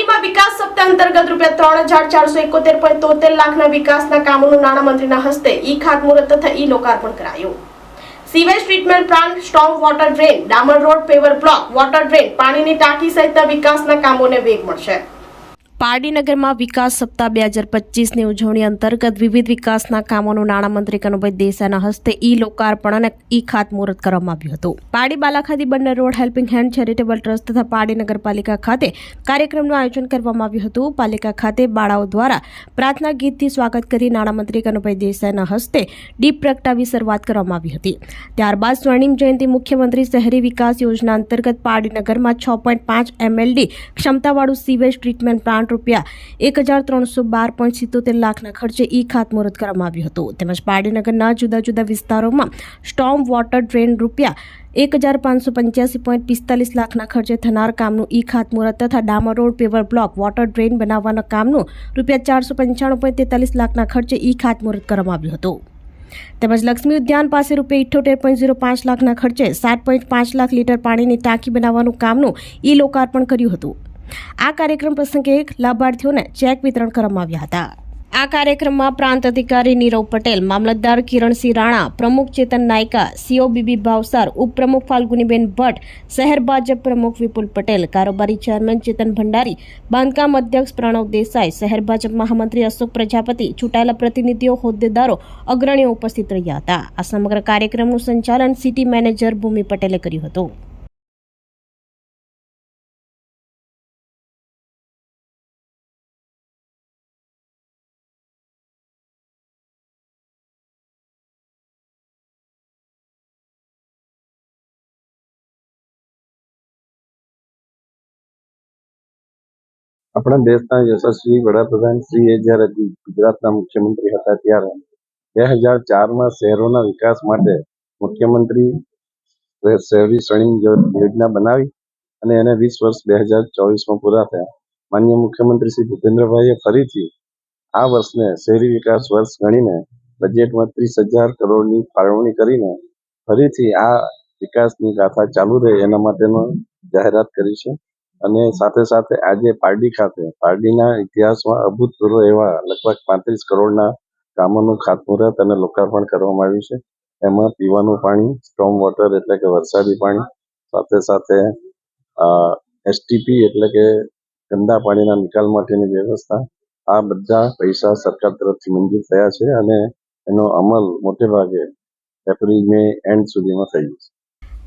પાર્ટીમાં વિકાસ સપ્તાહ અંતર્ગત રૂપિયા ત્રણ હજાર ચારસો એકોતેર પોઈન્ટ તોતેર લાખના વિકાસના કામોનું નાણામંત્રીના હસ્તે ઈ ખાતમુહૂર્ત તથા ઈ લોકાર્પણ કરાયું. Sewage treatment plant storm water drain, ડામર road, paver block, water drain, પાણીની ટાંકી સહિતના વિકાસના કામોને વેગ મળશે. પારડીનગરમાં વિકાસ સપ્તાહ બે હજાર પચીસની ઉજવણી અંતર્ગત વિવિધ વિકાસના કામોનું નાણામંત્રી કનુભાઈ દેસાઈના હસ્તે ઈ લોકાર્પણ અને ઈ ખાતમુહૂર્ત કરવામાં આવ્યું હતું. પારડી બાલાખાદી બંને road helping hand charitable trust તથા પારડી નગરપાલિકા ખાતે કાર્યક્રમનું આયોજન કરવામાં આવ્યું હતું. પાલિકા ખાતે બાળાઓ દ્વારા પ્રાર્થના ગીતથી સ્વાગત કરી નાણામંત્રી કનુભાઈ દેસાઈના હસ્તે દીપ પ્રગટાવી શરૂઆત કરવામાં આવી હતી. ત્યારબાદ સ્વર્ણિમ જયંતિ મુખ્યમંત્રી શહેરી વિકાસ યોજના અંતર્ગત પારડીનગરમાં છ પોઈન્ટ પાંચ એમએલડી ક્ષમતાવાળું સીવેજ ટ્રીટમેન્ટ પ્લાન્ટ રૂપિયા. એક હજાર ત્રણસો બાર પોઈન્ટ સિત્તોતેર લાખના ખર્ચે ઈ ખાતમુહૂર્ત કરવામાં આવ્યું હતું. તેમજ પાડીનગરના જુદા જુદા વિસ્તારોમાં સ્ટોમ વોટર ડ્રેન રૂપિયા એક હજાર પાંચસો પંચ્યાસી પોઈન્ટ પિસ્તાલીસ લાખના ખર્ચે થનાર કામનું ઈ ખાતમુહૂર્ત તથા ડામર road paver block water drain બનાવવાના કામનું રૂપિયા ચારસો પંચાણું પોઈન્ટ તેતાલીસ લાખના ખર્ચે ઈ ખાતમુહૂર્ત કરવામાં આવ્યું હતું. તેમજ લક્ષ્મી ઉદ્યાન પાસે રૂપિયા ઇઠ્ઠોતેર પોઈન્ટ ઝીરો પાંચ લાખના ખર્ચે સાત પોઈન્ટ પાંચ લાખ લીટર પાણીની ટાંકી બનાવવાનું કામનું ઈ લોકાર્પણ કર્યું હતું. આ કાર્યક્રમ પ્રસંગે લાભાર્થીઓને ચેક વિતરણ કરવામાં આવ્યા હતા. આ કાર્યક્રમમાં પ્રાંત અધિકારી નીરવ પટેલ, મામલતદાર કિરણસિંહ રાણા, પ્રમુખ Chetan Nayka CO B B Bhavsar, ઉપપ્રમુખ ફાલ્ગુનીબેન ભટ્ટ, શહેર ભાજપ પ્રમુખ વિપુલ પટેલ, કારોબારી ચેરમેન ચેતન ભંડારી, બાંધકામ અધ્યક્ષ પ્રણવ દેસાઈ, શહેર ભાજપ મહામંત્રી અશોક પ્રજાપતિ, ચૂંટાયેલા પ્રતિનિધિઓ, હોદ્દેદારો, અગ્રણીઓ ઉપસ્થિત રહ્યા હતા. આ સમગ્ર કાર્યક્રમનું સંચાલન સિટી મેનેજર ભૂમિ પટેલે કર્યું હતું. આપણા દેશના યશસ્વી વડાપ્રધાનશ્રીએ જ્યારે ગુજરાતના મુખ્યમંત્રી હતા ત્યારે બે હજાર ચારમાં શહેરોના વિકાસ માટે મુખ્યમંત્રી શહેરી શ્રેણી યોજના બનાવી અને એને વીસ વર્ષ બે હજાર ચોવીસમાં પૂરા થયા. માન્ય મુખ્યમંત્રી શ્રી ભૂપેન્દ્રભાઈએ ફરીથી આ વર્ષને શહેરી વિકાસ વર્ષ ગણીને બજેટમાં ત્રીસ હજાર કરોડની ફાળવણી કરીને ફરીથી આ વિકાસની ગાથા ચાલુ રહે એના માટેનો જાહેરાત કરી છે. અને સાથે સાથે આજે પારડી ખાતે, પારડીના ઇતિહાસમાં અભૂતપૂર્વ એવા લગભગ પાંત્રીસ કરોડના કામોનું ખાતમુહૂર્ત અને લોકાર્પણ કરવામાં આવ્યું છે. એમાં પીવાનું પાણી સ્ટોમ વોટર એટલે કે વરસાદી પાણી, સાથે સાથે એસટીપી એટલે કે ગંદા પાણીના નિકાલ માટેની વ્યવસ્થા, આ બધા પૈસા સરકાર તરફથી મંજૂર થયા છે અને એનો અમલ મોટે ભાગે એપ્રિલ, મે, એન્ડ સુધીમાં થઈ જશે.